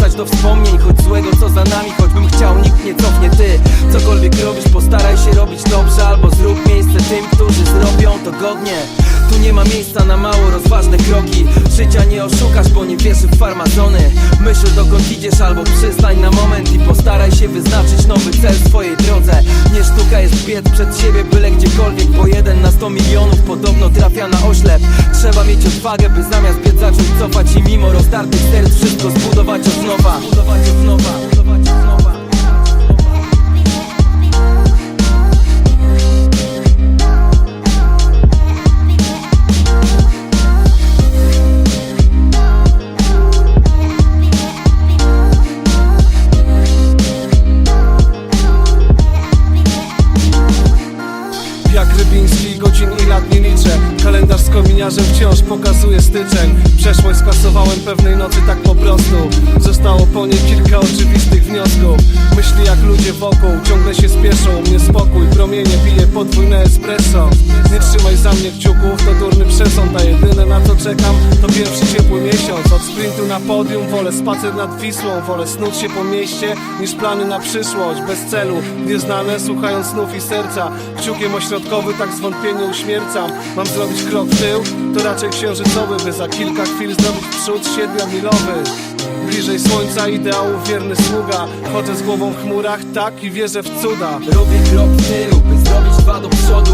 Wracać do wspomnień Choć złego co za nami, choćbym chciał, nikt nie cofnie. Ty, cokolwiek robisz, postaraj się robić dobrze Albo zrób miejsce tym, którzy zrobią to godnie. Tu nie ma miejsca na mało rozważne kroki. Życia nie oszukasz, bo nie wierzy w farmazony. Myśl dokąd idziesz albo przystań na moment I postaraj się wyznaczyć nowy cel w swojej drodze jest biec przed siebie byle gdziekolwiek Bo jeden na sto milionów podobno trafia na oślep. Trzeba mieć odwagę, by zamiast biec zacząć cofać I mimo rozdartych serc wszystko zbudować od nowa kominiarzem wciąż pokazuje styczeń. Przeszłość skasowałem pewnej nocy tak po prostu. Zostało po niej kilka oczywistych wniosków. Myśli jak wokół, ciągle się spieszą mnie spokój, promienie piję podwójne espresso. Nie trzymaj za mnie kciuków, to durny przesąd A jedyne na co czekam, to pierwszy ciepły miesiąc. Od sprintu na podium, wolę spacer nad Wisłą Wolę snuć się po mieście, niż plany na przyszłość. Bez celu, nieznane, słuchając snów i serca. Kciukiem ośrodkowy, tak zwątpienie uśmiercam. Mam zrobić krok w tył, to raczej księżycowy By za kilka chwil zrobić przód siedmiomilowy Bliżej słońca ideałów wierny sługa. Chodzę z głową w chmurach, tak i wierzę w cuda. Robię krok w tył, by zrobić dwa do przodu